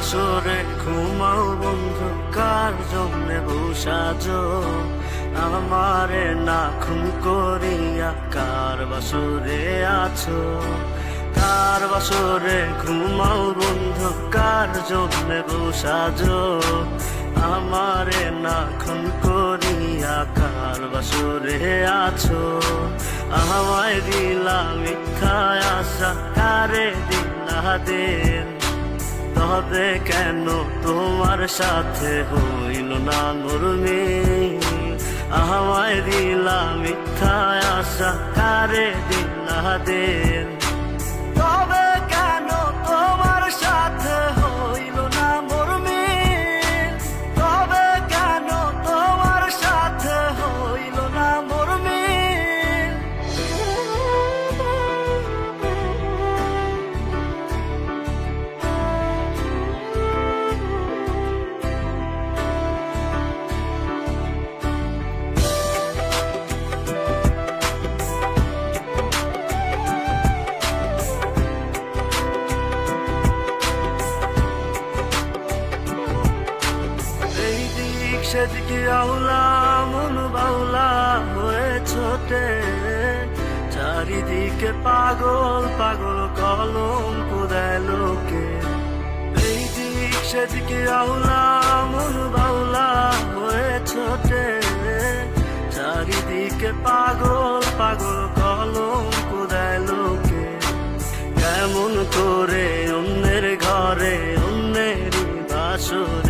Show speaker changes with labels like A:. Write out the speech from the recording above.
A: বাসরে ঘুমাও বন্ধু, কার জন্যে বসাজ আমারে না খুন করিয়া কার বাসরে আছো? কার বাসরে ঘুমাও বন্ধু, কার জন্যে বসাজ আমারে না খুন করিয়া কার বাসরে আছো? আমায় দিলা মিথ্যায় আশা, কারে দেন? তবে কেন তোমার সাথে হইল না নুরমি আমায় দিলা মিথ্যা আশা কারে দিলা দেন? দিক সেদিকে আউলা, মন বাউলা হয়ে ছোটে। চারিদিকে পাগল পাগল কলম কোদায় লোকে। এই দিক সেদিকে আউলা, মন বাউলা হয়ে ছোটে। চারিদিকে পাগল পাগল কলম কোদায় লোকে। কেমন করে অন্যের ঘরে অন্যেরই বাসরে